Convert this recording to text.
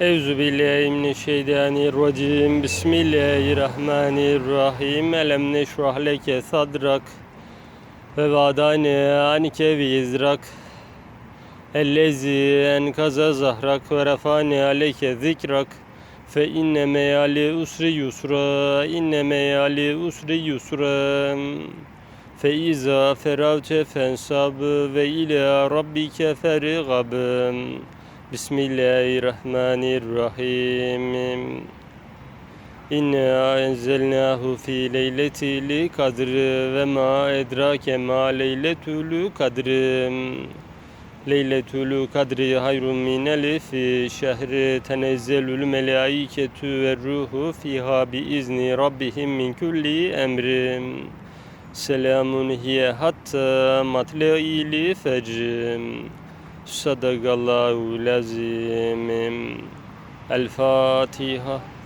Euzu billahi mineşşeytanirracim. Bismillahirrahmanirrahim. Elem neşrah leke sadrak ve vadane anike vizrak. Ellezi enkaza zahrak ve refane aleyke zikrak. Fe inne meyali usri yusra. İnne meyali usri yusra. Fe iza feravte fensab ve ila rabbike fergab. Bismillahirrahmanirrahim. İnna enzelnahu fi leyletil kadr ve ma edrake ma leyletul kadr. Leyletul kadri hayrun min elfi şehri tenezzelül melaiketu ve ruhu fiha bi izni rabbihim min kulli emrin. Selamun hiye hatta matle'il fecr. صدق الله العظيم. الفاتحة.